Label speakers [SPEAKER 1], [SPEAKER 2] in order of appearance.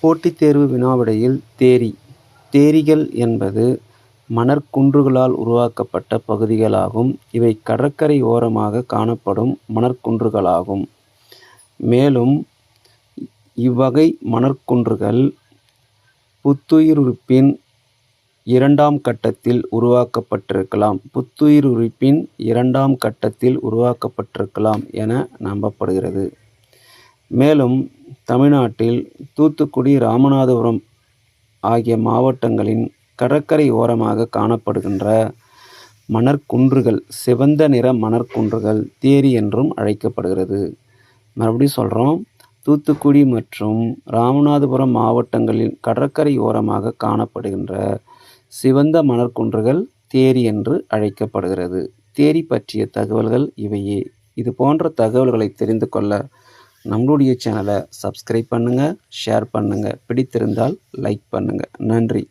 [SPEAKER 1] போட்டித் தேர்வு வினாவிடையில் தேரி தேரிகள் என்பது மணற்குன்றுகளால் உருவாக்கப்பட்ட பகுதிகளாகும். இவை கடற்கரை ஓரமாக காணப்படும் மணற்குன்றுகளாகும். மேலும் இவ்வகை மணற்குன்றுகள் புத்துயிருப்பின் இரண்டாம் கட்டத்தில் உருவாக்கப்பட்டிருக்கலாம் புத்துயிருப்பின் இரண்டாம் கட்டத்தில் உருவாக்கப்பட்டிருக்கலாம் என நம்பப்படுகிறது. மேலும் தமிழ்நாட்டில் தூத்துக்குடி ராமநாதபுரம் ஆகிய மாவட்டங்களின் கடற்கரை ஓரமாக காணப்படுகின்ற மணற்குன்றுகள் சிவந்த நிற மணற்குன்றுகள் தேரி என்றும் அழைக்கப்படுகிறது. மறுபடியும் சொல்கிறோம் தூத்துக்குடி மற்றும் ராமநாதபுரம் மாவட்டங்களின் கடற்கரை ஓரமாக காணப்படுகின்ற சிவந்த மணற்குன்றுகள் தேரி என்று அழைக்கப்படுகிறது. தேரி பற்றிய தகவல்கள் இவையே. இது போன்ற தகவல்களை தெரிந்து கொள்ள நம்மளுடைய சேனலை சப்ஸ்கிரைப் பண்ணுங்கள் ஷேர் பண்ணுங்கள் பிடித்திருந்தால் லைக் பண்ணுங்கள் நன்றி.